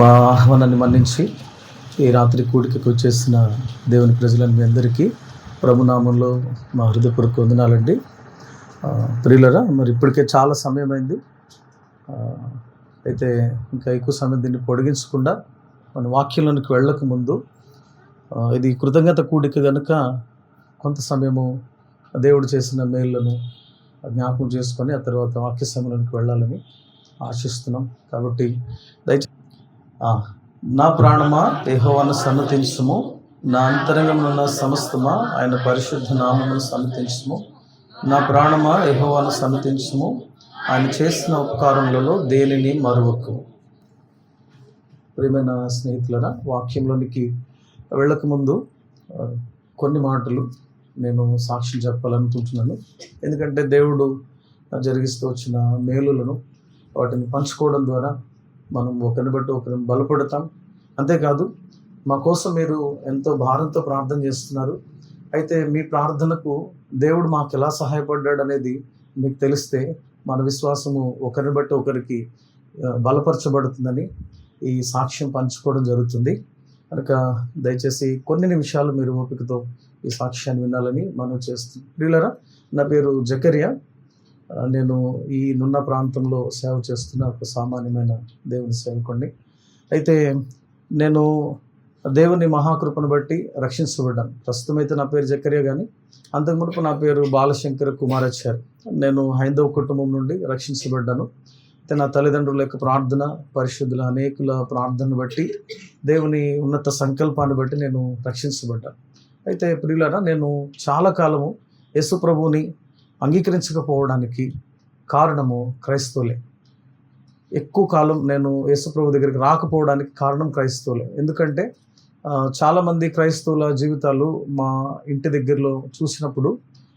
మా ఆహ్వానాన్ని మన్నించి ఈ రాత్రి కూడికకు వచ్చేసిన దేవుని ప్రజలను మీ అందరికీ ప్రభునామంలో మా హృదయపూర్వక వందనాలండి. ప్రియులరా మరి ఇప్పటికే చాలా సమయం అయింది అయితే ఇంకా ఎక్కువ సమయం దీన్ని పొడిగించకుండా మన వాక్యంలోనికి వెళ్ళక ముందు ఇది కృతజ్ఞత కూడిక కనుక కొంత సమయము దేవుడు చేసిన మేళ్ళను జ్ఞాపకం చేసుకొని ఆ తర్వాత వాక్య సమయంలోనికి వెళ్ళాలని ఆశిస్తున్నాం. కాబట్టి దయచేసి నా ప్రాణమా? యెహోవాను సన్నతించుము. నా అంతరంగమున్న సమస్తమా? ఆయన పరిశుద్ధ నామమును సన్నతించుము. నా ప్రాణమా? యెహోవాను సన్నతించుము. ఆయన చేసిన ఉపకారములలో దేనిని మరువకు? ప్రియమైన స్నేహితులరా వాక్యంలోనికి వెళ్ళకముందు కొన్ని మాటలు నేను సాక్ష్యం చెప్పాలనుకుంటున్నాను. ఎందుకంటే దేవుడు జరిగిస్తూ వచ్చిన మేలులను వాటిని పంచుకోవడం ద్వారా మనం ఒకరిని బట్టి ఒకరిని బలపడతాం. అంతేకాదు మా కోసం మీరు ఎంతో భారంతో ప్రార్థన చేస్తున్నారు. అయితే మీ ప్రార్థనకు దేవుడు మాకు ఎలా సహాయపడ్డాడు అనేది మీకు తెలిస్తే మన విశ్వాసము ఒకరిని బట్టి ఒకరికి బలపరచబడుతుందని ఈ సాక్ష్యం పంచుకోవడం జరుగుతుంది. కనుక దయచేసి కొన్ని నిమిషాలు మీరు ఓపికతో ఈ సాక్ష్యాన్ని వినాలని మనం చేస్తున్నాం ప్రియులరా నా పేరు జకరియా. నేను ఈ నున్న ప్రాంతంలో సేవ చేస్తున్న ఒక సామాన్యమైన దేవుని సేవకుడిని అయితే నేను దేవుని మహాకృపను బట్టి రక్షించబడ్డాను. ప్రస్తుతం అయితే నా పేరు జకరియా కానీ అంతకు నా పేరు బాలశంకర కుమారాచారి నేను హైందవ కుటుంబం నుండి రక్షించబడ్డాను. అయితే నా తల్లిదండ్రుల యొక్క ప్రార్థన పరిశుద్ధుల అనేకుల ప్రార్థనను బట్టి దేవుని ఉన్నత సంకల్పాన్ని బట్టి నేను రక్షించబడ్డాను. అయితే ప్రియులరా నేను చాలా కాలము యేసు ప్రభువుని అంగీకరించకపోవడానికి కారణము క్రైస్తవులే. ఎక్కువ కాలం నేను యేసుప్రభు దగ్గరికి రాకపోవడానికి కారణం క్రైస్తవులే. ఎందుకంటే చాలామంది క్రైస్తవుల జీవితాలు మా ఇంటి దగ్గరలో చూసినప్పుడు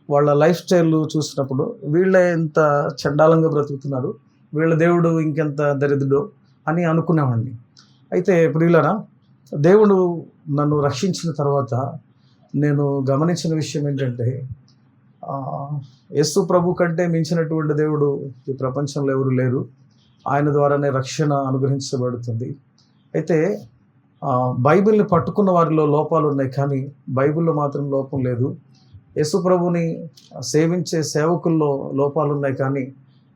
వాళ్ళ లైఫ్ స్టైల్ చూసినప్పుడు వీళ్ళే ఎంత చండాలంగా బ్రతుకుతున్నారు వీళ్ళ దేవుడు ఇంకెంత దరిద్రుడు అని అనుకునేవాడిని. అయితే ప్రియులరా దేవుడు నన్ను రక్షించిన తర్వాత నేను గమనించిన విషయం ఏంటంటే యేసు ప్రభు కంటే మించినటువంటి దేవుడు ఈ ప్రపంచంలో ఎవరు లేరు. ఆయన ద్వారానే రక్షణ అనుగ్రహించబడుతుంది. అయితే బైబిల్ని పట్టుకున్న వారిలో లోపాలు ఉన్నాయి కానీ బైబిల్లో మాత్రం లోపం లేదు. యేసు ప్రభుని సేవించే సేవకుల్లో లోపాలు ఉన్నాయి కానీ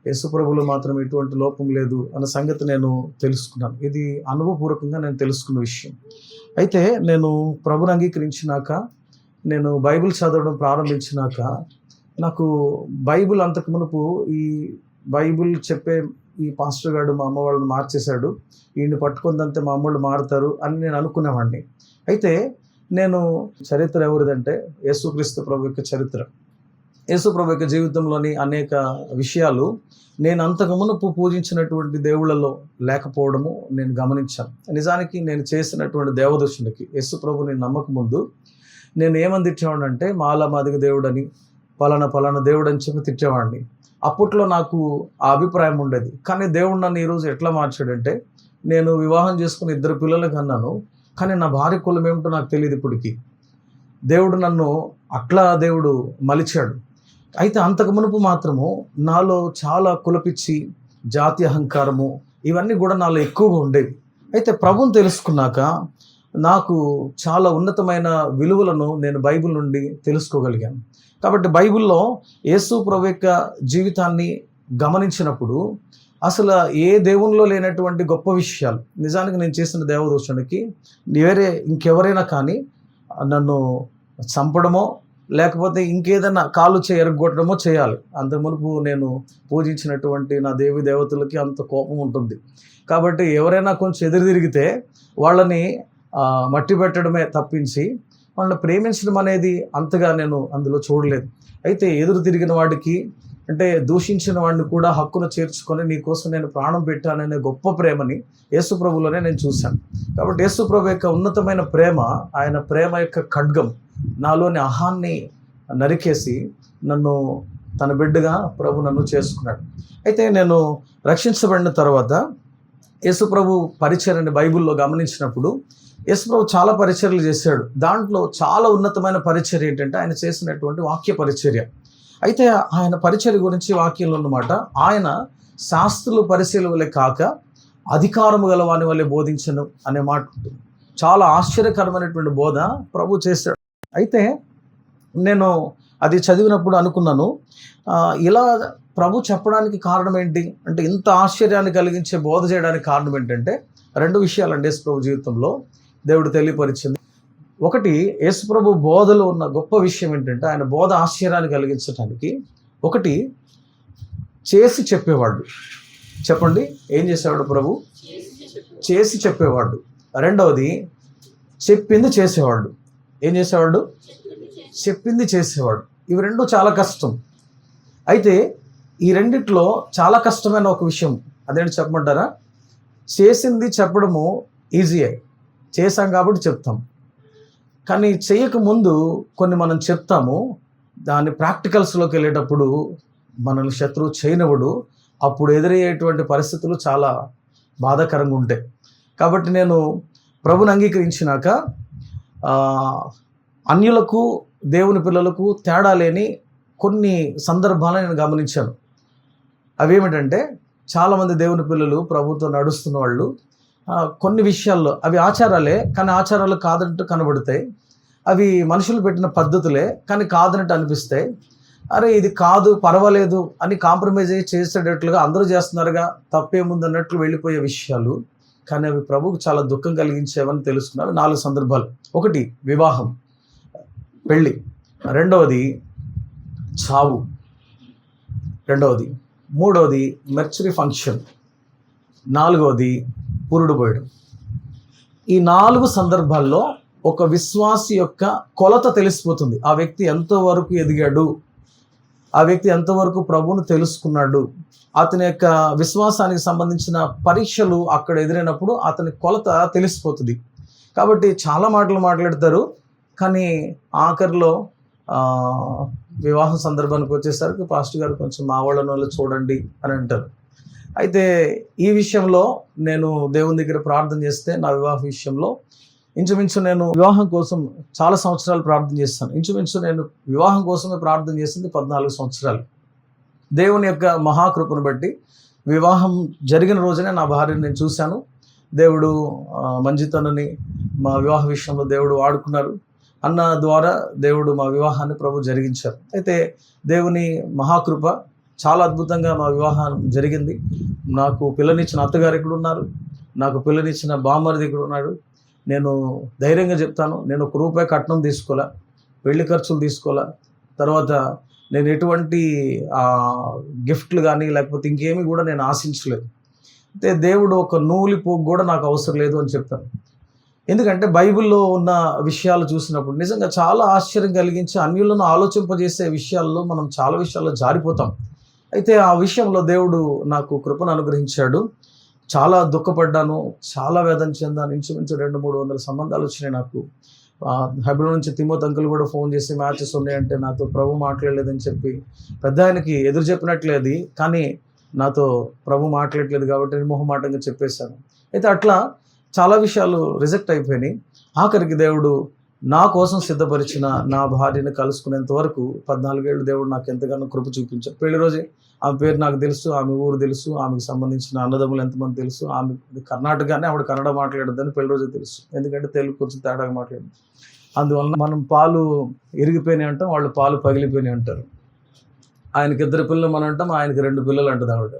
యేసు ప్రభులో మాత్రం ఎటువంటి లోపం లేదు అన్న సంగతి నేను తెలుసుకున్నాను. ఇది అనుభవపూర్వకంగా నేను తెలుసుకున్న విషయం. అయితే నేను ప్రభుని అంగీకరించినాక నేను బైబిల్ చదవడం ప్రారంభించినాక నాకు బైబిల్ అంతకు మునుపు ఈ బైబిల్ చెప్పే ఈ పాస్టర్ గారు మా అమ్మ వాళ్ళని మార్చేశాడు. ఈయన్ని పట్టుకుందంతే మా అమ్మోళ్ళు మారుతారు అని నేను అనుకునేవాడిని అయితే నేను చరిత్ర ఎవరిదంటే యేసుక్రీస్తు ప్రభు యొక్క చరిత్ర. యేసు ప్రభు యొక్క జీవితంలోని అనేక విషయాలు నేను అంతకు మునుపు పూజించినటువంటి దేవుళ్ళలో లేకపోవడము నేను గమనించాను. నిజానికి నేను చేసినటువంటి దేవదర్శునికి యేసు ప్రభుని నమ్మక ముందు నేను ఏమని తిట్టేవాడిని అంటే మాల మాదిగ దేవుడని పలానా పలానా దేవుడు అని చెప్పి తిట్టేవాడిని. అప్పట్లో నాకు ఆ అభిప్రాయం ఉండేది. కానీ దేవుడు నన్ను ఈరోజు ఎట్లా మార్చాడంటే నేను వివాహం చేసుకుని ఇద్దరు పిల్లలకు అన్నాను కానీ నా భార్య కులం ఏమిటో నాకు తెలియదు ఇప్పటికి. దేవుడు నన్ను అట్లా దేవుడు మలిచాడు. అయితే అంతకు మునుపు మాత్రము నాలో చాలా కులపిచ్చి జాతి అహంకారము ఇవన్నీ కూడా నాలో ఎక్కువగా ఉండేవి. అయితే ప్రభుని తెలుసుకున్నాక నాకు చాలా ఉన్నతమైన విలువలను నేను బైబిల్ నుండి తెలుసుకోగలిగాను. కాబట్టి బైబిల్లో యేసు ప్రభు యొక్క జీవితాన్ని గమనించినప్పుడు అసలు ఏ దేవునిలో లేనటువంటి గొప్ప విషయాలు నిజానికి నేను చేసిన దేవదూషణకి వేరే ఇంకెవరైనా కానీ నన్ను చంపడమో లేకపోతే ఇంకేదైనా కాలు చేయి ఎరగొట్టడమో చేయాలి. అంత మునుపు నేను పూజించినటువంటి నా దేవి దేవతలకి అంత కోపం ఉంటుంది. కాబట్టి ఎవరైనా కొంచెం ఎదురు తిరిగితే వాళ్ళని మట్టి పెట్టడమే తప్పించి వాళ్ళని ప్రేమించడం అనేది అంతగా నేను అందులో చూడలేదు. అయితే ఎదురు తిరిగిన వాడికి అంటే దూషించిన వాడిని కూడా హక్కును చేర్చుకొని నీకోసం నేను ప్రాణం పెట్టాననే గొప్ప ప్రేమని యేసుప్రభులోనే నేను చూశాను. కాబట్టి యేసుప్రభు యొక్క ఉన్నతమైన ప్రేమ ఆయన ప్రేమ యొక్క ఖడ్గం నాలోని అహాన్ని నరికేసి నన్ను తన బిడ్డగా ప్రభు నన్ను చేసుకున్నాడు. అయితే నేను రక్షించబడిన తర్వాత యేసుప్రభు పరిచర్ని బైబిల్లో గమనించినప్పుడు యేసుప్రభు చాలా పరిచర్యలు చేశాడు. దాంట్లో చాలా ఉన్నతమైన పరిచర్య ఏంటంటే ఆయన చేసినటువంటి వాక్య పరిచర్య. అయితే ఆయన పరిచర్య గురించి వాక్యంలో ఉన్నమాట ఆయన శాస్త్రులు పరిశీలనలే కాక అధికారము గల వాని వల్లే బోధించను అనే మాట ఉంటుంది. చాలా ఆశ్చర్యకరమైనటువంటి బోధ ప్రభు చేశాడు. అయితే నేను అది చదివినప్పుడు అనుకున్నాను ఇలా ప్రభు చెప్పడానికి కారణం ఏంటి? అంటే ఇంత ఆశ్చర్యాన్ని కలిగించే బోధ చేయడానికి కారణం ఏంటంటే రెండు విషయాలండి యేసు ప్రభు జీవితంలో. దేవుడు తెలియపరిచింది. ఒకటి యేసుప్రభు బోధలో ఉన్న గొప్ప విషయం ఏంటంటే ఆయన బోధ ఆశ్చర్యాన్ని కలిగించడానికి ఒకటి చేసి చెప్పేవాడు. చెప్పండి ఏం చేసేవాడు ప్రభు? చేసి చెప్పేవాడు. రెండవది చెప్పింది చేసేవాడు. ఏం చేసేవాడు? చెప్పింది చేసేవాడు. ఇవి రెండు చాలా కష్టం. అయితే ఈ రెండిట్లో చాలా కష్టమైన ఒక విషయం. అదేంటి చెప్పమంటారా? చేసింది చెప్పడము ఈజీ అయ్యి చేసాం కాబట్టి చెప్తాం. కానీ చేయకముందు కొన్ని మనం చెప్తాము. దాని ప్రాక్టికల్స్లోకి వెళ్ళేటప్పుడు మనల్ని శత్రువు చేయనివ్వడు. అప్పుడు ఎదురయ్యేటువంటి పరిస్థితులు చాలా బాధాకరంగా ఉంటాయి. కాబట్టి నేను ప్రభుని అంగీకరించినాక అన్యులకు దేవుని పిల్లలకు తేడా లేని కొన్ని సందర్భాలను నేను గమనించాను. అవేమిటంటే చాలామంది దేవుని పిల్లలు ప్రభుత్వం నడుస్తున్న వాళ్ళు కొన్ని విషయాల్లో. అవి ఆచారాలే కానీ ఆచారాలు కాదంటూ కనబడతాయి. అవి మనుషులు పెట్టిన పద్ధతులే కానీ కాదన్నట్టు అనిపిస్తాయి. అరే ఇది కాదు పర్వాలేదు అని కాంప్రమైజ్ అయ్యి చేసేటట్లుగా అందరూ చేస్తున్నారుగా తప్పేముంది అన్నట్లు వెళ్ళిపోయే విషయాలు. కానీ అవి ప్రభువుకు చాలా దుఃఖం కలిగించేవని తెలుసుకున్నారు. నాలుగు సందర్భాలు. ఒకటి వివాహం. పెళ్ళి రెండవది చావు. రెండవది. మూడవది మెర్చరీ ఫంక్షన్ నాలుగవది పురుడు పోయడం. ఈ నాలుగు సందర్భాల్లో ఒక విశ్వాసి యొక్క కొలత తెలిసిపోతుంది. ఆ వ్యక్తి ఎంతవరకు ఎదిగాడు? ఆ వ్యక్తి ఎంతవరకు ప్రభువును తెలుసుకున్నాడు? అతని యొక్క విశ్వాసానికి సంబంధించిన పరీక్షలు అక్కడ ఎదురైనప్పుడు అతని కొలత తెలిసిపోతుంది. కాబట్టి చాలా మాటలు మాట్లాడతారు. కానీ ఆఖరిలో వివాహం సందర్భానికి వచ్చేసరికి పాస్టర్ గారు కొంచెం మా వాళ్ళని వాళ్ళు చూడండి అని అంటారు. అయితే ఈ విషయంలో నేను దేవుని దగ్గర ప్రార్థన చేస్తే నా వివాహ విషయంలో ఇంచుమించు నేను వివాహం కోసం చాలా సంవత్సరాలు ప్రార్థన చేస్తాను. ఇంచుమించు నేను వివాహం కోసమే ప్రార్థన చేసింది పద్నాలుగు సంవత్సరాలు. దేవుని యొక్క మహాకృపను బట్టి వివాహం జరిగిన రోజునే నా భార్యను నేను చూశాను. దేవుడు మంజితనని మా వివాహ విషయంలో దేవుడు వాడుకున్నారు. అన్న ద్వారా దేవుడు మా వివాహాన్ని ప్రభు జరిగించారు. అయితే దేవుని మహాకృప చాలా అద్భుతంగా మా వివాహం జరిగింది. నాకు పిల్లనిచ్చిన అత్తగారు ఇక్కడ ఉన్నారు. నాకు పిల్లనిచ్చిన బామ్మరిది ఇక్కడ ఉన్నాడు. నేను ధైర్యంగా చెప్తాను నేను ఒక రూపాయి కట్నం తీసుకోలే పెళ్ళి ఖర్చులు తీసుకోలే. తర్వాత నేను ఎటువంటి గిఫ్ట్లు కానీ లేకపోతే ఇంకేమి కూడా నేను ఆశించలేదు. అయితే దేవుడు ఒక నూలి పోగు కూడా నాకు అవసరం లేదు అని చెప్పాను. ఎందుకంటే బైబిల్లో ఉన్న విషయాలు చూసినప్పుడు నిజంగా చాలా ఆశ్చర్యం కలిగించి అన్యులను ఆలోచింపజేసే విషయాల్లో మనం చాలా విషయాల్లో జారిపోతాం. అయితే ఆ విషయంలో దేవుడు నాకు కృపను అనుగ్రహించాడు. చాలా దుఃఖపడ్డాను చాలా వేదన చెందాను. ఇంచుమించు రెండు మూడు వందల సంబంధాలు వచ్చినాయి నాకు. హైబ్రో నుంచి తిమ్మో తంకులు కూడా ఫోన్ చేసి మ్యాచెస్ ఉన్నాయంటే నాతో ప్రభు మాట్లాడలేదని చెప్పి పెద్ద ఆయనకి ఎదురు చెప్పినట్లేదు. కానీ నాతో ప్రభు మాట్లాడలేదు కాబట్టి నేను మొహమాటంగా చెప్పేశాను. అయితే అట్లా చాలా విషయాలు రిజెక్ట్ అయిపోయినాయి. ఆఖరికి దేవుడు నా కోసం సిద్ధపరిచిన నా భార్యను కలుసుకునేంత వరకు పద్నాలుగేళ్ళు దేవుడు నాకు ఎంతగానో కృప చూపించాడు. పెళ్ళి రోజే. ఆమె పేరు నాకు తెలుసు ఆమె ఊరు తెలుసు ఆమెకు సంబంధించిన అన్నదమ్ములు ఎంతమంది తెలుసు ఆమె కర్ణాటకనే ఆవిడ కన్నడ మాట్లాడద్దని పెళ్ళి రోజే తెలుసు. ఎందుకంటే తెలుగు కొంచెం తేడాగా మాట్లాడింది. అందువలన మనం పాలు ఇరిగిపోయినాయి అంటాం వాళ్ళు పాలు పగిలిపోయినాయి అంటారు. ఆయనకి ఇద్దరు పిల్లలు మనం అంటాం ఆయనకి రెండు పిల్లలు అంటుంది ఆవిడ.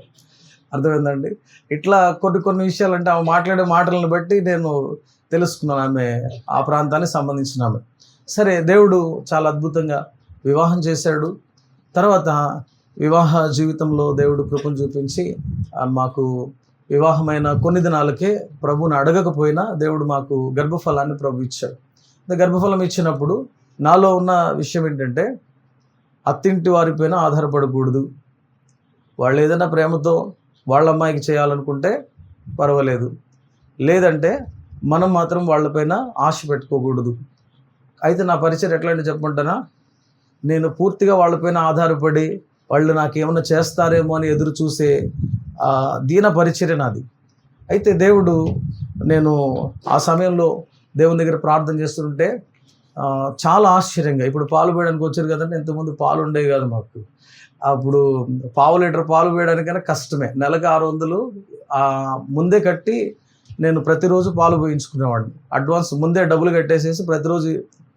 అర్థమైందండి? ఇట్లా కొన్ని కొన్ని విషయాలు అంటే ఆమె మాట్లాడే మాటలను బట్టి నేను తెలుసుకున్నాను ఆమె ఆ ప్రాంతానికి సంబంధించిన ఆమె. సరే దేవుడు చాలా అద్భుతంగా వివాహం చేశాడు. తర్వాత వివాహ జీవితంలో దేవుడు కృపను చూపించి మాకు వివాహమైన కొన్ని దినాలకే ప్రభువుని అడగకపోయినా దేవుడు మాకు గర్భఫలాన్ని ప్రభు ఇచ్చాడు. గర్భఫలం ఇచ్చినప్పుడు నాలో ఉన్న విషయం ఏంటంటే అత్తింటి వారిపైన ఆధారపడకూడదు. వాళ్ళు ఏదైనా ప్రేమతో వాళ్ళ అమ్మాయికి చేయాలనుకుంటే పర్వాలేదు. లేదంటే మనం మాత్రం వాళ్ళపైన ఆశ పెట్టుకోకూడదు. అయితే నా పరిచయం ఎట్లంటే చెప్పమంటానా? నేను పూర్తిగా వాళ్ళపైన ఆధారపడి వాళ్ళు నాకు ఏమైనా చేస్తారేమో అని ఎదురు చూసే దీన పరిచర్య నాది. అయితే దేవుడు నేను ఆ సమయంలో దేవుని దగ్గర ప్రార్థన చేస్తుంటే చాలా ఆశ్చర్యంగా ఇప్పుడు పాలు పోయడానికి వచ్చారు కదండి ఇంతకుముందు పాలు ఉండేవి కాదు మాకు. అప్పుడు పావు లీటర్ పాలు పోయడానికైనా కష్టమే. నెలకు ఆరు వందలు ముందే కట్టి నేను ప్రతిరోజు పాలు పోయించుకునేవాడిని. అడ్వాన్స్ ముందే డబ్బులు కట్టేసేసి ప్రతిరోజు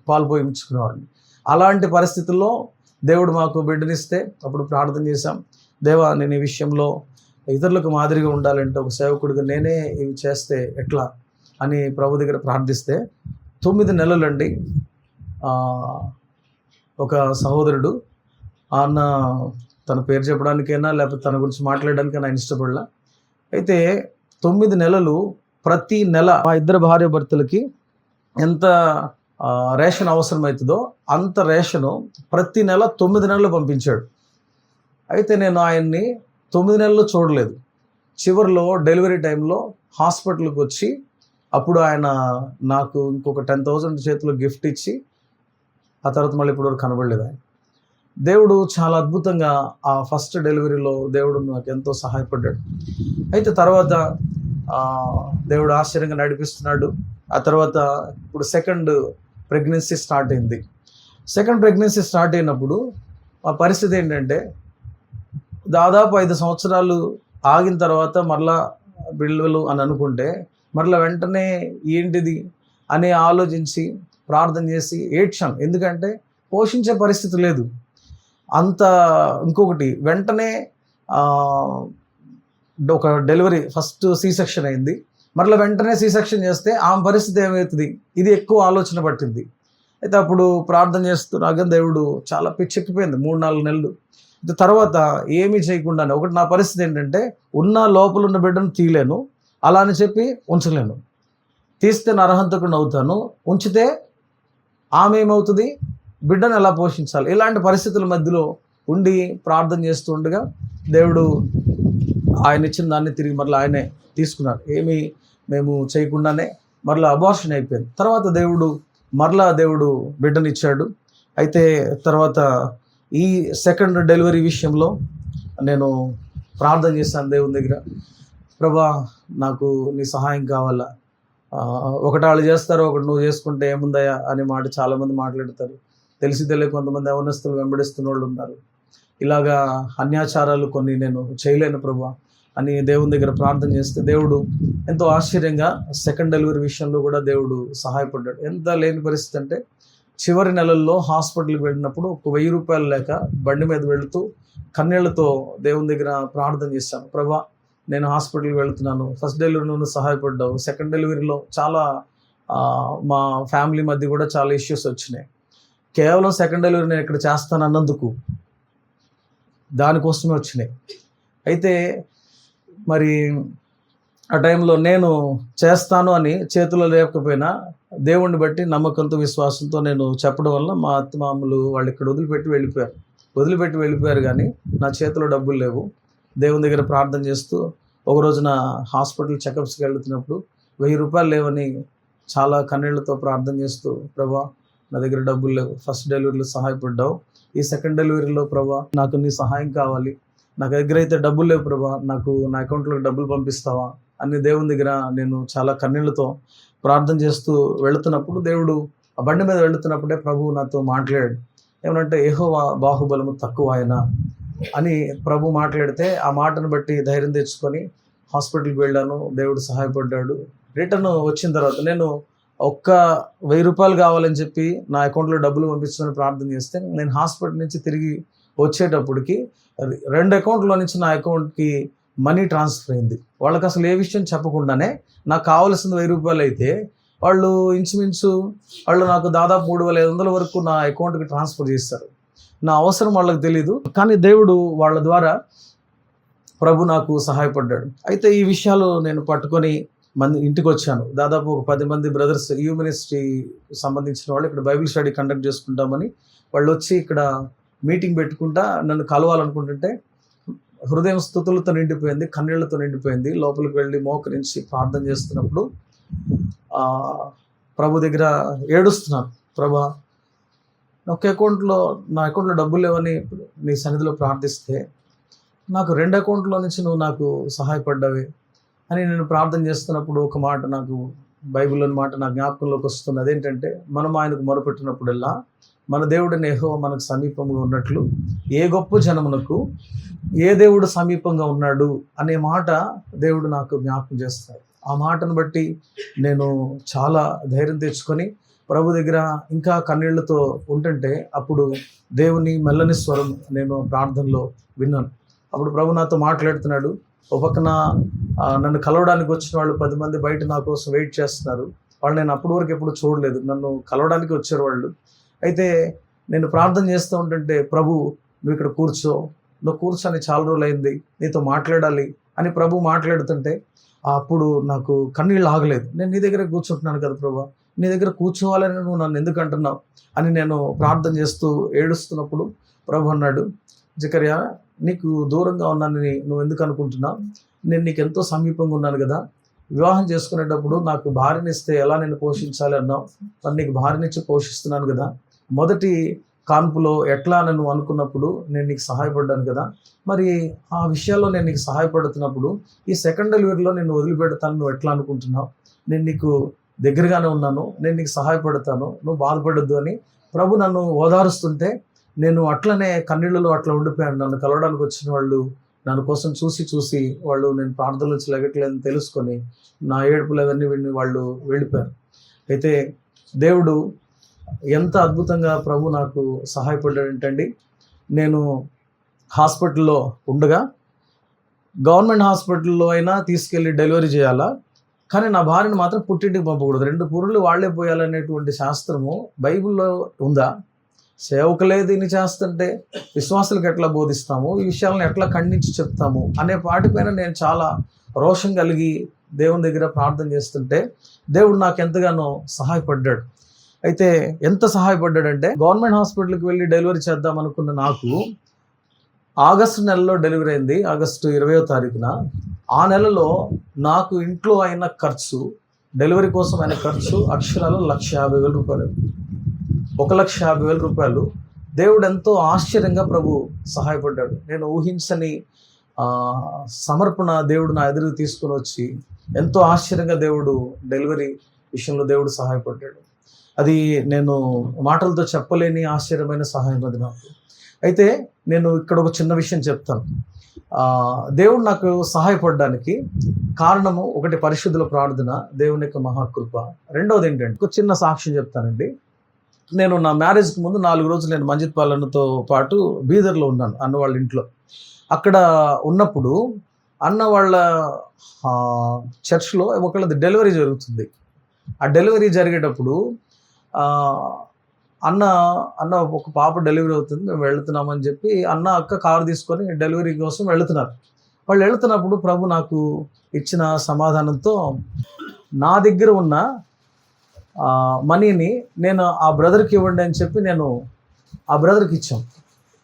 పాలు పోయించుకునేవాడిని. అలాంటి పరిస్థితుల్లో దేవుడు మాకు బిడ్డనిస్తే అప్పుడు ప్రార్థన చేశాం. దేవా నేను ఈ విషయంలో ఇతరులకు మాదిరిగా ఉండాలంటే ఒక సేవకుడిగా నేనే ఇవి చేస్తే ఎట్లా అని ప్రభు దగ్గర ప్రార్థిస్తే తొమ్మిది నెలలండి. ఒక సహోదరుడు ఆయన తన పేరు చెప్పడానికైనా లేకపోతే తన గురించి మాట్లాడడానికైనా ఆయన ఇష్టపడలా. అయితే తొమ్మిది నెలలు ప్రతి నెల మా ఇద్దరు భార్య భర్తలకి ఎంత రేషన్ అవసరమవుతుందో అంత రేషను ప్రతి నెల తొమ్మిది నెలలు పంపించాడు. అయితే నేను ఆయన్ని తొమ్మిది నెలలు చూడలేదు. చివరిలో డెలివరీ టైంలో హాస్పిటల్కి వచ్చి అప్పుడు ఆయన నాకు ఇంకొక టెన్ థౌజండ్ చేతిలో గిఫ్ట్ ఇచ్చి ఆ తర్వాత మళ్ళీ ఇప్పటివరకు కనబడలేదు ఆయన. దేవుడు చాలా అద్భుతంగా ఆ ఫస్ట్ డెలివరీలో దేవుడు నాకు ఎంతో సహాయపడ్డాడు. అయితే తర్వాత దేవుడు ఆశ్చర్యంగా నడిపిస్తున్నాడు. ఆ తర్వాత ఇప్పుడు సెకండ్ ప్రెగ్నెన్సీ స్టార్ట్ అయింది. సెకండ్ ప్రెగ్నెన్సీ స్టార్ట్ అయినప్పుడు ఆ పరిస్థితి ఏంటంటే దాదాపు ఐదు సంవత్సరాలు ఆగిన తర్వాత మరలా బిల్లులు అని అనుకుంటే మరలా వెంటనే ఏంటిది అని ఆలోచించి ప్రార్థన చేసి ఏడ్చాం. ఎందుకంటే పోషించే పరిస్థితి లేదు. అంత ఇంకొకటి వెంటనే ఒక డెలివరీ ఫస్ట్ సి సెక్షన్ అయింది. మరలా వెంటనే సి సెక్షన్ చేస్తే ఆమె పరిస్థితి ఏమవుతుంది ఇది ఎక్కువ ఆలోచన పట్టింది. అయితే అప్పుడు ప్రార్థన చేస్తున్నాగా దేవుడు చాలా పిచ్చెక్కిపోయింది మూడు నాలుగు నెలలు. తర్వాత ఏమీ చేయకుండానే ఒకటి నా పరిస్థితి ఏంటంటే ఉన్న లోపల ఉన్న బిడ్డను తీయలేను. అలా అని చెప్పి ఉంచలేను. తీస్తే నరహంతకుండా అవుతాను. ఉంచితే ఆమె ఏమవుతుంది? బిడ్డను ఎలా పోషించాలి? ఇలాంటి పరిస్థితుల మధ్యలో ఉండి ప్రార్థన చేస్తుండగా దేవుడు ఆయన ఇచ్చిన దాన్ని తిరిగి మరలా ఆయనే తీసుకున్నారు ఏమీ మేము చేయకుండానే మరలా అబార్షన్ అయిపోయింది. తర్వాత దేవుడు మరలా దేవుడు బిడ్డనిచ్చాడు. అయితే తర్వాత ఈ సెకండ్ డెలివరీ విషయంలో నేను ప్రార్థన చేశాను దేవుని దగ్గర. ప్రభా నాకు నీ సహాయం కావాలా? ఆ, ఒకటి వాళ్ళు చేస్తారు ఒకటి నువ్వు చేసుకుంటే ఏముందయా అనే మాట చాలామంది మాట్లాడతారు. తెలిసి తెలియ కొంతమంది అవనస్తులు వెంబడిస్తున్న వాళ్ళు ఉన్నారు. ఇలాగా అన్యాచారాలు కొన్ని నేను చేయలేను ప్రభా. అని దేవుని దగ్గర ప్రార్థన చేస్తే దేవుడు ఎంతో ఆశ్చర్యంగా సెకండ్ డెలివరీ విషయంలో కూడా దేవుడు సహాయపడ్డాడు. ఎంత లేని పరిస్థితి అంటే చివరి నెలల్లో హాస్పిటల్కి వెళ్ళినప్పుడు ఒక వెయ్యి రూపాయలు లేక బండి మీద వెళుతూ కన్నీళ్ళతో దేవుని దగ్గర ప్రార్థన చేశాను. ప్రభా నేను హాస్పిటల్కి వెళ్తున్నాను. ఫస్ట్ డెలివరీ నువ్వు సహాయపడ్డావు. సెకండ్ డెలివరీలో చాలా మా ఫ్యామిలీ మధ్య కూడా చాలా ఇష్యూస్ వచ్చినాయి. కేవలం సెకండ్ డెలివరీ నేను ఇక్కడ చేస్తాను అన్నందుకు దానికోసమే వచ్చినాయి. అయితే మరి ఆ టైంలో నేను చేస్తాను అని చేతిలో లేకపోయినా దేవుణ్ణి బట్టి నమ్మకంతో విశ్వాసంతో నేను చెప్పడం వల్ల మా అత్తమామలు వాళ్ళు ఇక్కడ వదిలిపెట్టి వెళ్ళిపోయారు. వదిలిపెట్టి వెళ్ళిపోయారు కానీ నా చేతిలో డబ్బులు లేవు. దేవుని దగ్గర ప్రార్థన చేస్తూ ఒక రోజున హాస్పిటల్ చెకప్స్కి వెళ్తున్నప్పుడు వెయ్యి రూపాయలు లేవని చాలా కన్నీళ్ళతో ప్రార్థన చేస్తూ ప్రభా నా దగ్గర డబ్బులు లేవు. ఫస్ట్ డెలివరీలో సహాయపడ్డావు. ఈ సెకండ్ డెలివరీలో ప్రభా నాకు నీ సహాయం కావాలి. నాకు దగ్గర అయితే డబ్బులు లేవు ప్రభా. నాకు నా అకౌంట్లోకి డబ్బులు పంపిస్తావా? అని దేవుని దగ్గర నేను చాలా కన్నీళ్ళతో ప్రార్థన చేస్తూ వెళుతున్నప్పుడు దేవుడు ఆ బండి మీద వెళుతున్నప్పుడే ప్రభు నాతో మాట్లాడాడు ఏమనంటే ఏహో బాహుబలము తక్కువ ఆయన అని ప్రభు మాట్లాడితే ఆ మాటను బట్టి ధైర్యం తెచ్చుకొని హాస్పిటల్కి వెళ్ళాను. దేవుడు సహాయపడ్డాడు. రిటర్న్ వచ్చిన తర్వాత నేను ఒక్క వెయ్యి రూపాయలు కావాలని చెప్పి నా అకౌంట్లో డబ్బులు పంపించమని ప్రార్థన చేస్తే నేను హాస్పిటల్ నుంచి తిరిగి వచ్చేటప్పటికి రెండు అకౌంట్లో నుంచి నా అకౌంట్కి మనీ ట్రాన్స్ఫర్ అయింది. వాళ్ళకి అసలు ఏ విషయం చెప్పకుండానే నాకు కావాల్సింది వెయ్యి రూపాయలు అయితే వాళ్ళు ఇంచుమించు వాళ్ళు నాకు దాదాపు మూడు వేల ఐదు వందల వరకు నా అకౌంట్కి ట్రాన్స్ఫర్ చేస్తారు. నా అవసరం వాళ్ళకి తెలియదు కానీ దేవుడు వాళ్ళ ద్వారా ప్రభు నాకు సహాయపడ్డాడు. అయితే ఈ విషయాలు నేను పట్టుకొని మంది ఇంటికి వచ్చాను. దాదాపు ఒక పది మంది బ్రదర్స్ యూ మినిస్ట్రీ సంబంధించిన వాళ్ళు ఇక్కడ బైబిల్ స్టడీ కండక్ట్ చేసుకుంటామని వాళ్ళు వచ్చి ఇక్కడ మీటింగ్ పెట్టుకుంటా నన్ను కలవాలనుకుంటుంటే హృదయం స్థుతులతో నిండిపోయింది కన్నీళ్ళతో నిండిపోయింది. లోపలికి వెళ్ళి మోకరించి ప్రార్థన చేస్తున్నప్పుడు ప్రభు దగ్గర ఏడుస్తున్నాను. ప్రభా ఒక అకౌంట్లో నా అకౌంట్లో డబ్బులు లేవని నీ సన్నిధిలో ప్రార్థిస్తే నాకు రెండు అకౌంట్లో నుంచి నువ్వు నాకు సహాయపడ్డావి అని నేను ప్రార్థన చేస్తున్నప్పుడు ఒక మాట నాకు బైబిల్లోని మాట నా జ్ఞాపకంలోకి వస్తుంది. అదేంటంటే మనం ఆయనకు మొరపెట్టినప్పుడల్లా మన దేవుడు నేహో మనకు సమీపంగా ఉన్నట్లు ఏ గొప్ప జనమునకు ఏ దేవుడు సమీపంగా ఉన్నాడు అనే మాట దేవుడు నాకు జ్ఞాపకం చేస్తాడు. ఆ మాటను బట్టి నేను చాలా ధైర్యం తెచ్చుకొని ప్రభు దగ్గర ఇంకా కన్నీళ్ళతో ఉంటుంటే అప్పుడు దేవుని మెల్లని స్వరం నేను ప్రార్థనలో విన్నాను. అప్పుడు ప్రభు నాతో మాట్లాడుతున్నాడు. ఒక పక్కన నన్ను కలవడానికి వచ్చిన వాళ్ళు పది మంది బయట నా కోసం వెయిట్ చేస్తున్నారు. వాళ్ళు నేను అప్పటి వరకు ఎప్పుడు చూడలేదు. నన్ను కలవడానికి వచ్చారు వాళ్ళు. అయితే నేను ప్రార్థన చేస్తూ ఉంటుంటే ప్రభు నువ్వు ఇక్కడ కూర్చో. నువ్వు కూర్చొని చాలా రోజులు అయింది నీతో మాట్లాడాలి అని ప్రభు మాట్లాడుతుంటే అప్పుడు నాకు కన్నీళ్ళు ఆగలేదు. నేను నీ దగ్గర కూర్చుంటున్నాను కదా ప్రభు. నీ దగ్గర కూర్చోవాలని నువ్వు నన్ను ఎందుకు అంటున్నావు? అని నేను ప్రార్థన చేస్తూ ఏడుస్తున్నప్పుడు ప్రభు అన్నాడు జకర్య నీకు దూరంగా ఉన్నానని నువ్వు ఎందుకు అనుకుంటున్నావు? నేను నీకు ఎంతో సమీపంగా ఉన్నాను కదా. వివాహం చేసుకునేటప్పుడు నాకు భార్యని ఇస్తే ఎలా నేను పోషించాలి అన్నావు? మరి నీకు భార్యనిచ్చి పోషిస్తున్నాను కదా. మొదటి కాన్పులో ఎట్లా నన్ను అనుకున్నప్పుడు నేను నీకు సహాయపడ్డాను కదా. మరి ఆ విషయాల్లో నేను నీకు సహాయపడుతున్నప్పుడు ఈ సెకండ్ డెలివరీలో నేను వదిలిపెడతాను నువ్వు ఎట్లా అనుకుంటున్నావు? నేను నీకు దగ్గరగానే ఉన్నాను నేను నీకు సహాయపడతాను నువ్వు బాధపడద్దు అని ప్రభు నన్ను ఓదారుస్తుంటే నేను అట్లనే కన్నీళ్ళలో అట్లా ఉండిపోయాను. నన్ను కలవడానికి వచ్చిన వాళ్ళు నన్ను కోసం చూసి చూసి వాళ్ళు నేను ప్రార్థనలు వచ్చి లెగట్లేదని తెలుసుకొని నా ఏడుపులు అవన్నీ విని వాళ్ళు వెళ్ళిపోయారు. అయితే దేవుడు ఎంత అద్భుతంగా ప్రభు నాకు సహాయపడ్డాడంటండి నేను హాస్పిటల్లో ఉండగా గవర్నమెంట్ హాస్పిటల్లో అయినా తీసుకెళ్ళి డెలివరీ చేయాలా? కానీ నా భార్యను మాత్రం పుట్టింటికి పంపకూడదు. రెండు పురుళ్ళు వాళ్ళే పోయాలనేటువంటి శాస్త్రము బైబిల్లో ఉందా? సేవకులే దీన్ని చేస్తుంటే విశ్వాసులకు ఎట్లా బోధిస్తాము? ఈ విషయాలను ఎట్లా ఖండించి చెప్తాము? అనే వాటిపైన నేను చాలా రోషం కలిగి దేవుని దగ్గర ప్రార్థన చేస్తుంటే దేవుడు నాకు ఎంతగానో సహాయపడ్డాడు. అయితే ఎంత సహాయపడ్డాడంటే గవర్నమెంట్ హాస్పిటల్కి వెళ్ళి డెలివరీ చేద్దాం అనుకున్న నాకు ఆగస్టు నెలలో డెలివరీ అయింది. ఆగస్టు ఇరవయో తారీఖున. ఆ నెలలో నాకు ఇంట్లో అయిన ఖర్చు డెలివరీ కోసం అయిన ఖర్చు అక్షరాలు లక్ష యాభై వేల రూపాయలు. ఒక లక్ష యాభై వేల రూపాయలు. దేవుడు ఎంతో ఆశ్చర్యంగా ప్రభు సహాయపడ్డాడు. నేను ఊహించని సమర్పణ దేవుడు నా ఎదురు తీసుకొని వచ్చి ఎంతో ఆశ్చర్యంగా దేవుడు డెలివరీ విషయంలో దేవుడు సహాయపడ్డాడు. అది నేను మాటలతో చెప్పలేని ఆశ్చర్యమైన సహాయం అది నాకు. అయితే నేను ఇక్కడ ఒక చిన్న విషయం చెప్తాను. దేవుడు నాకు సహాయపడడానికి కారణము ఒకటి పరిశుద్ధుల ప్రార్థన దేవుని యొక్క మహాకృప. రెండవది ఏంటంటే ఒక చిన్న సాక్ష్యం చెప్తానండి. నేను నా మ్యారేజ్కి ముందు నాలుగు రోజులు నేను మంజిత్ పాలనతో పాటు బీదర్లో ఉన్నాను అన్న వాళ్ళ ఇంట్లో. అక్కడ ఉన్నప్పుడు అన్న వాళ్ళ చర్చ్లో ఒకళ్ళది డెలివరీ జరుగుతుంది. ఆ డెలివరీ జరిగేటప్పుడు అన్న అన్న ఒక పాప డెలివరీ అవుతుంది మేము వెళ్తున్నామని చెప్పి అన్న అక్క కారు తీసుకొని డెలివరీ కోసం వెళుతున్నారు. వాళ్ళు వెళుతున్నప్పుడు ప్రభు నాకు ఇచ్చిన సమాధానంతో నా దగ్గర ఉన్న మనీని నేను ఆ బ్రదర్కి ఇవ్వండి అని చెప్పి నేను ఆ బ్రదర్కి ఇచ్చాం.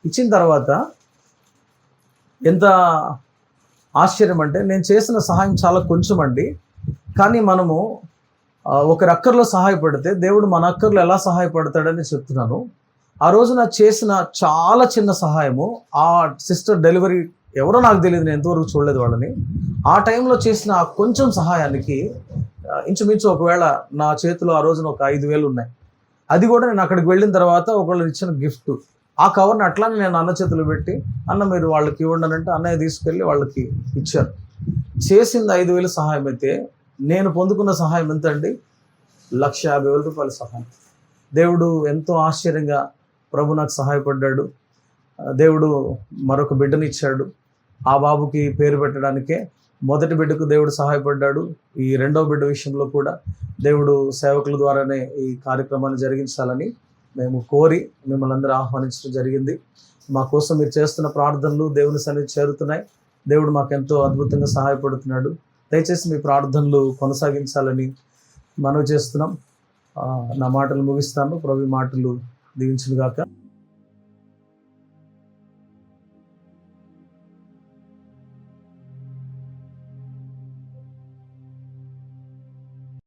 ఇచ్చిన తర్వాత ఎంత ఆశ్చర్యం అంటే నేను చేసిన సహాయం చాలా కొంచెం అండి. కానీ మనము ఒకరి అక్కర్లో సహాయపడితే దేవుడు మన అక్కర్లో ఎలా సహాయపడతాడని చెప్తున్నాను. ఆ రోజు నాకు చేసిన చాలా చిన్న సహాయము ఆ సిస్టర్ డెలివరీ ఎవరో నాకు తెలియదు నేను ఎంతవరకు చూడలేదు వాళ్ళని. ఆ టైంలో చేసిన కొంచెం సహాయానికి ఇంచుమించు ఒకవేళ నా చేతిలో ఆ రోజున ఒక ఐదు వేలు ఉన్నాయి. అది కూడా నేను అక్కడికి వెళ్ళిన తర్వాత ఒకళ్ళు ఇచ్చిన గిఫ్ట్. ఆ కవర్ని అట్లానే నేను అన్న చేతులు పెట్టి అన్న మీరు వాళ్ళకి ఇవ్వండి అని అంటే అన్నయ్య తీసుకెళ్ళి వాళ్ళకి ఇచ్చారు. చేసింది ఐదు వేలు సహాయం అయితే నేను పొందుకున్న సహాయం ఎంత అండి లక్ష యాభై వేల రూపాయల సహాయం. దేవుడు ఎంతో ఆశ్చర్యంగా ప్రభు నాకు సహాయపడ్డాడు. దేవుడు మరొక బిడ్డనిచ్చాడు. ఆ బాబుకి పేరు పెట్టడానికే మొదటి బిడ్డకు దేవుడు సహాయపడ్డాడు. ఈ రెండో బిడ్డ విషయంలో కూడా దేవుడు సేవకుల ద్వారానే ఈ కార్యక్రమాన్ని జరిగించాలని మేము కోరి మిమ్మల్ని అందరూ ఆహ్వానించడం జరిగింది. మా కోసం మీరు చేస్తున్న ప్రార్థనలు దేవుని సన్నిధి చేరుతున్నాయి. దేవుడు మాకెంతో అద్భుతంగా సహాయపడుతున్నాడు. దయచేసి మీ ప్రార్థనలు కొనసాగించాలని మనవి చేస్తున్నాం. నా మాటలు ముగిస్తాను. ప్రభు మాటలు దీవించుగాక గాక